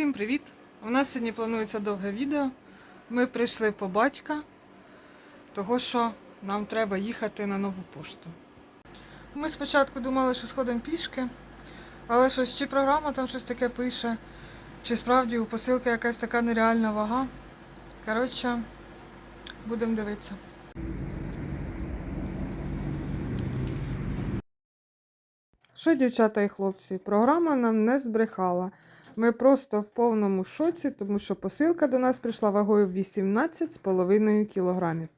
Всім привіт! У нас сьогодні планується довге відео. Ми прийшли по батька, того що нам треба їхати на нову пошту. Ми спочатку думали, що сходимо пішки, але щось чи програма там щось таке пише, чи справді у посилки якась така нереальна вага. Коротше, будемо дивитися. Що, дівчата і хлопці, програма нам не збрехала. Ми просто в повному шоці, тому що посилка до нас прийшла вагою 18,5 кілограмів.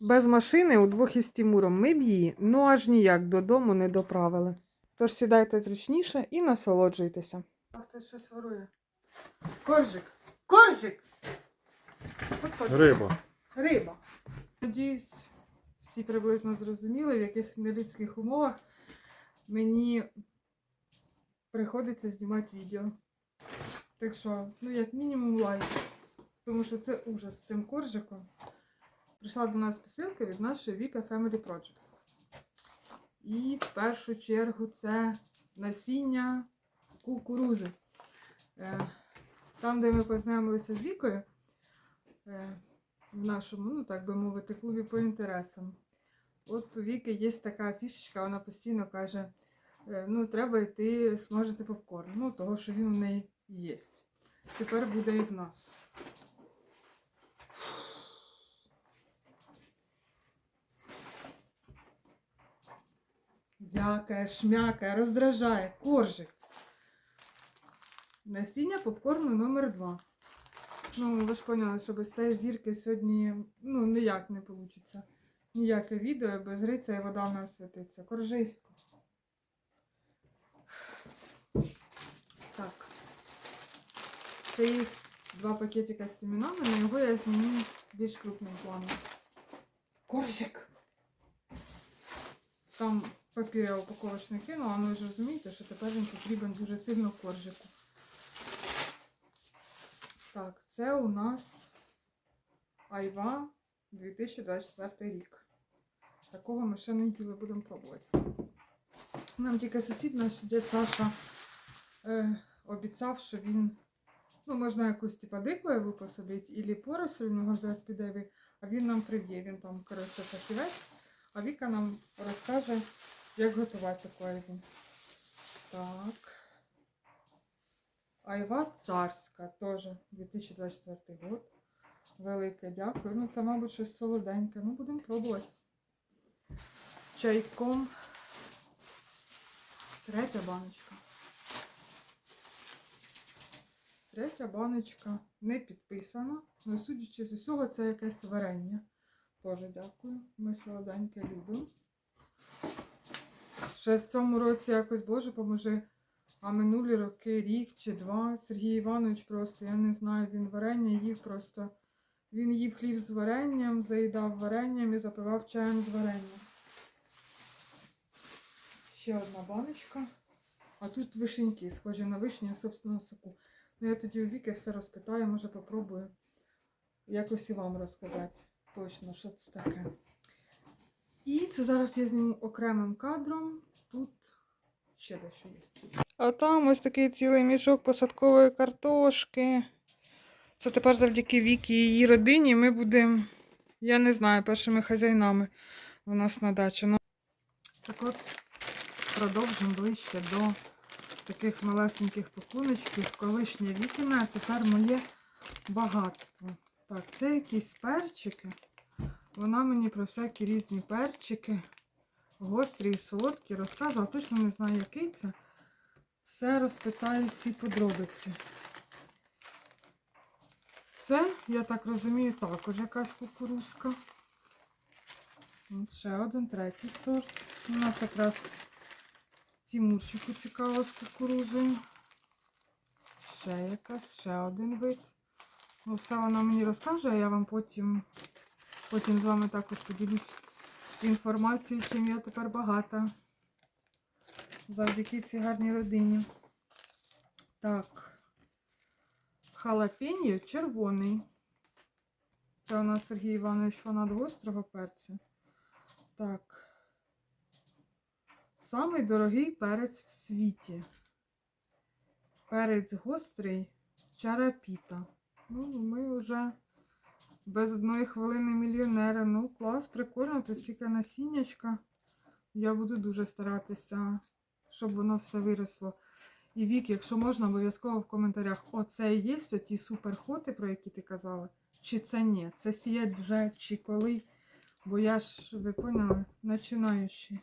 Без машини удвох із Тімуром ми б її, ну аж ніяк додому не доправили. Тож сідайте зручніше і насолоджуйтеся. А хтось щось ворує. Коржик! Коржик! Риба. Риба. Надіюсь, всі приблизно зрозуміли, в яких нелюдських умовах мені приходиться знімати відео. Так що, ну, як мінімум, лайк. Тому що це ужас з цим коржиком. Прийшла до нас посилка від нашої Віка Family Project. І в першу чергу це насіння кукурузи. Е, Там, де ми познайомилися з Вікою, е, в нашому, ну так би мовити, клубі по інтересам. От у Віки є така фішечка, вона постійно каже: е, ну, треба йти смажити попкорн. Ну, того, що він у неї є. Тепер буде і в нас. Вякає, шмякає, роздражає. Коржик. Насіння попкорну номер 2 Ну, ви ж поняли, що без цієї зірки сьогодні ну, ніяк не вийде. Ніяке відео без гриця і вода в нас святиться. Коржисько. Так. Це є два пакетика з семенами, але його я зніму більш крупним планом. Коржик. Там папір я упаковочний кинула, але ви ж розумієте, що тепер він потрібен дуже сильно коржику. Так, це у нас Айва 2024 рік. Такого ми ще не їли, будемо пробувати. Нам тільки сусід наш дід Саша е, обіцяв, що він, ну, можна якусь типа яву посадити, і поросль в нього зараз піде, а він нам прив'є. Він там, коротше, фахівець, а Віка нам розкаже, як готувати таку. Так. Айва царська, теж 2024 год. Велике дякую. Ну, це, мабуть, щось солоденьке. Ну, будемо пробувати. З чайком. Третя баночка. Третя баночка не підписана. Ну, судячи з усього, це якесь варення. Теж дякую. Ми солоденьке любимо. Ще в цьому році якось, Боже, поможи. А минулі роки, рік чи два, Сергій Іванович просто, я не знаю, він варення їв просто. Він їв хліб з варенням, заїдав варенням і запивав чаєм з варенням. Ще одна баночка. А тут вишеньки, схожі на вишні в собственному соку. Ну, я тоді у Віки все розпитаю, може попробую якось і вам розказати точно, що це таке. І це зараз я зніму окремим кадром. Тут ще дещо є. А там ось такий цілий мішок посадкової картошки. Це тепер завдяки Вікі і її родині ми будемо, я не знаю, першими хазяїнами у нас на дачі. Ну, так от продовжимо ближче до таких малесеньких пакуночків. Колишнє вікіне, а тепер моє багатство. Так, це якісь перчики. Вона мені про всякі різні перчики, гострі і солодкі, розказувала. Точно не знаю, який це. Все розпитаю всі подробиці. Це, я так розумію, також якась кукурузка. Ще один третій сорт. У нас якраз Тімурчику цікаво з кукурузою. Ще якась, ще один вид. Ну, все вона мені розкаже, а я вам потім, потім з вами також поділюсь інформацією, чим я тепер багата. Завдяки цій гарній родині. Так. Халапеньо червоний. Це у нас Сергій Іванович фанат гострого перця. Так. Самий дорогий перець в світі. Перець гострий чарапіта. Ну, ми вже без одної хвилини мільйонери. Ну, клас, прикольно, тут стільки насіннячка. Я буду дуже старатися, щоб воно все виросло. І Вік, якщо можна, обов'язково в коментарях, оце і є ті суперхоти, про які ти казала, чи це ні? Це сіять вже чи коли. Бо я ж, ви поняли, починаючи.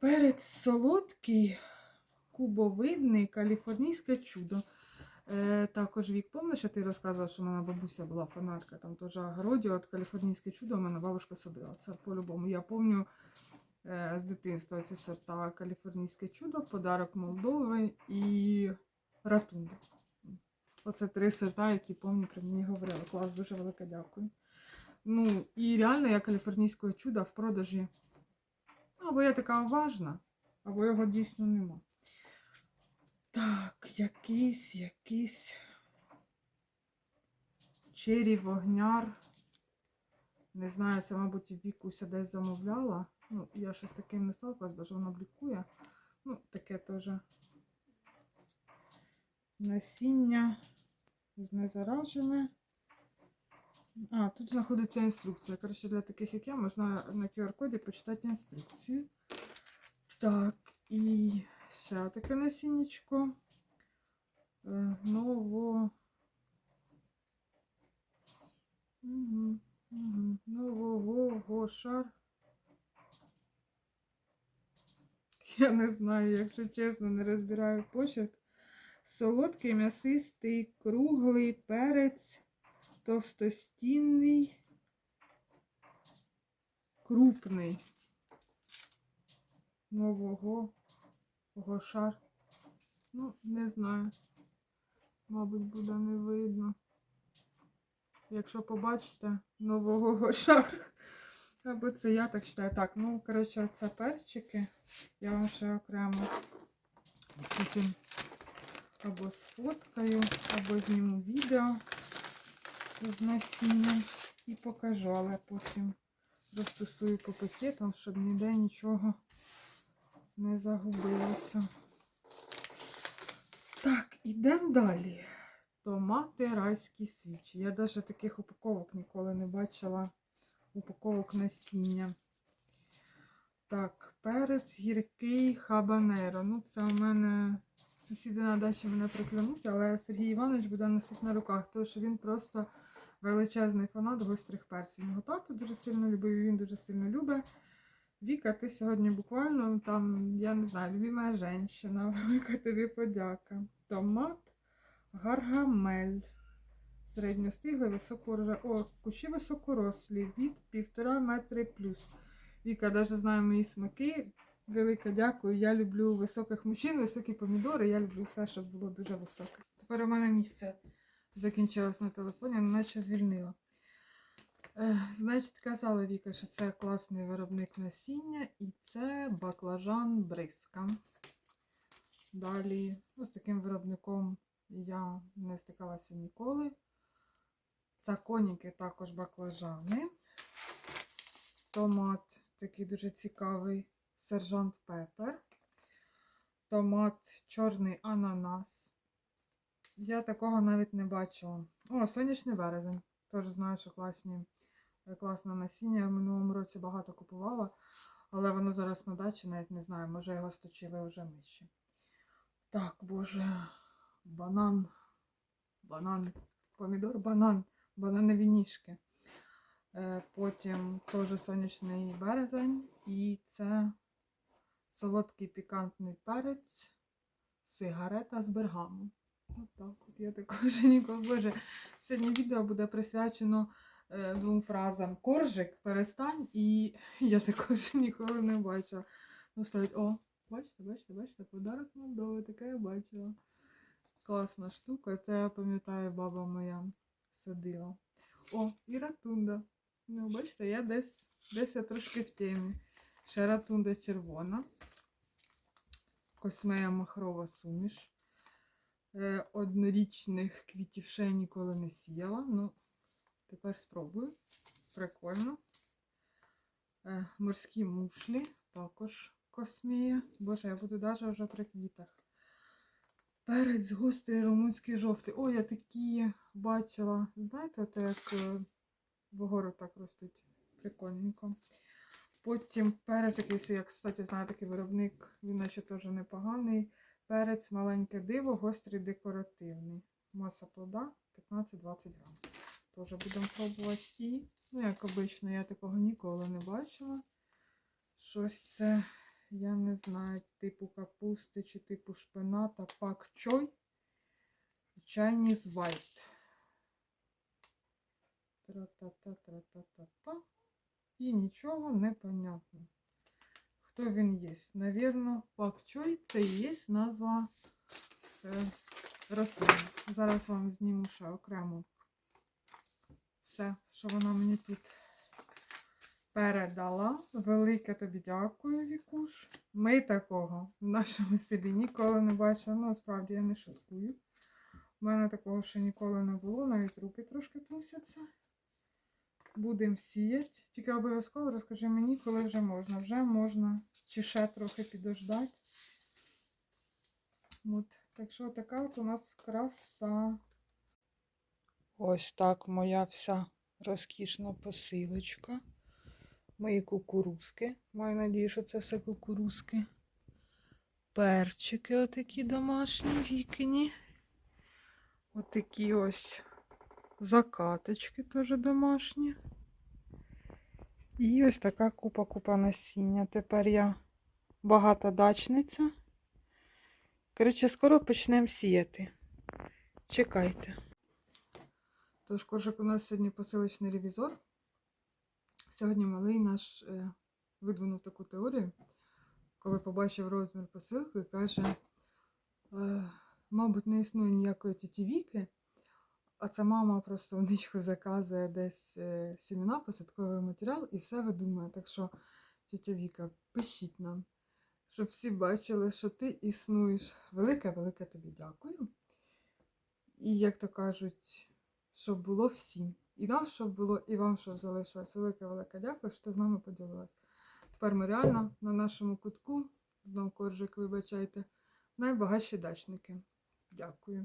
Перець солодкий, кубовидний, каліфорнійське чудо. Е, також Вік, пам'ятаєш, що ти розказувала, що мене бабуся була фанатка, там теж огороді, от каліфорнійське чудо в мене бабушка садила. Це по-любому. Я пам'ятаю е, з дитинства ці сорта каліфорнійське чудо, подарок Молдови і ратунда. Оце три сорта, які пам'ятаю, про мені говорили. Клас, дуже велике дякую. Ну, і реально я каліфорнійського чуда в продажі. Або я така уважна, або його дійсно нема. Так, якийсь, якийсь чері вогняр. Не знаю, це, мабуть, Вікуся десь замовляла. Ну, я ще з таким не сталкалась, бо ж воно блікує. Ну, таке теж насіння знезаражене. А, тут знаходиться інструкція. Коротше, для таких, як я, можна на QR-коді почитати інструкцію. Так, і ще таке насіннячко. Е, Ново. Нового гошар. Я не знаю, якщо чесно, не розбираю почерк. Солодкий, м'ясистий, круглий перець, товстостінний, крупний. Нового гошар. Ну, не знаю. Мабуть, буде не видно. Якщо побачите нового гошар. Або це я так вважаю. Так, ну, коротше, це перчики. Я вам ще окремо потім або сфоткаю, або зніму відео з насінням і покажу, але потім розтусую по пакетам, щоб ніде нічого не загубилося. Так, ідемо далі. Томати райські свічі. Я навіть таких упаковок ніколи не бачила. Упаковок насіння. Так, перець гіркий хабанеро. Ну, це у мене сусіди на дачі мене проклянуть, але Сергій Іванович буде носити на руках, тому що він просто величезний фанат гострих перців. Його тато дуже сильно любив, і він дуже сильно любить. Віка, ти сьогодні буквально там, я не знаю, любима жінка, велика тобі подяка. Томат, гаргамель. Середньостиглий, високорожа. О, кущі високорослі від півтора метри плюс. Віка навіть знає мої смаки. Велике дякую. Я люблю високих мужчин, високі помідори. Я люблю все, щоб було дуже високе. Тепер у мене місце закінчилось на телефоні, наче звільнила. Е, значить, казала Віка, що це класний виробник насіння і це баклажан бриска. Далі, ну, з таким виробником я не стикалася ніколи. Саконіки також баклажани. Томат такий дуже цікавий сержант пепер. Томат чорний ананас. Я такого навіть не бачила. О, сонячний березень. Теж знаю, що класні, класне насіння. Я В минулому році багато купувала, але воно зараз на дачі навіть не знаю, може його сточили вже миші. Так, боже, банан. Банан. Помідор, банан бананові ніжки. Е, Потім теж сонячний березень. І це солодкий пікантний перець, сигарета з бергаму. От так от я також ніколи. Боже, сьогодні відео буде присвячено е, двом фразам. Коржик, перестань, і я також ніколи не бачила. Ну, справді, о, бачите, бачите, бачите, подарок Молдови, таке я бачила. Класна штука. Це я пам'ятаю, баба моя садила. О, і ратунда. Ну, бачите, я десь десь я трошки в темі. Ще ратунда червона. Космея махрова суміш. Е, однорічних квітів ще ніколи не сіяла. Ну, тепер спробую. Прикольно. Е, морські мушлі, також космія. Боже, я буду навіть вже при квітах. Перець гострий румунський жовтий. Ой, я такі бачила. Знаєте, от як е, вгору так ростуть. Прикольненько. Потім перець якийсь, я, кстати, знаю такий виробник, він наче теж непоганий. Перець маленьке диво, гострий декоративний. Маса плода 15-20 грам. Теж будемо пробувати. І, ну, як обично, я такого ніколи не бачила. Щось це, я не знаю, типу капусти чи типу шпината, пак чой. Chinese white. Тра-та-та-тра-та-та-та. І нічого не понятно. Хто він є? Навірно, пак чой це і є назва е, рослини. Зараз вам зніму ще окремо все, що вона мені тут передала. Велике тобі дякую, Вікуш. Ми такого в нашому селі ніколи не бачили. Ну, справді я не шуткую. У мене такого ще ніколи не було, навіть руки трошки трусяться. Будемо сіяти. Тільки обов'язково розкажи мені, коли вже можна. Вже можна чи ще трохи підождати. От. Так що така от у нас краса. Ось так моя вся розкішна посилочка. Мої кукурузки. Маю надію, що це все кукурузки. Перчики отакі домашні вікні. Отакі ось закаточки теж домашні. І ось така купа-купа насіння. Тепер я багатодачниця. Коротше, скоро почнемо сіяти. Чекайте. Тож, Коржик, у нас сьогодні посилочний ревізор. Сьогодні малий наш е, видвинув таку теорію, коли побачив розмір посилки каже, е, мабуть, не існує ніякої тіті Віки, а це мама просто в заказує десь е, сімена, посадковий матеріал і все видумує. Так що, тітя Віка, пишіть нам, щоб всі бачили, що ти існуєш. Велике-велике тобі дякую. І, як то кажуть, щоб було всім. І нам, щоб було, і вам, щоб залишилось. Велике-велике дякую, що ти з нами поділилась. Тепер ми реально на нашому кутку, знов коржик, вибачайте, найбагатші дачники. Дякую.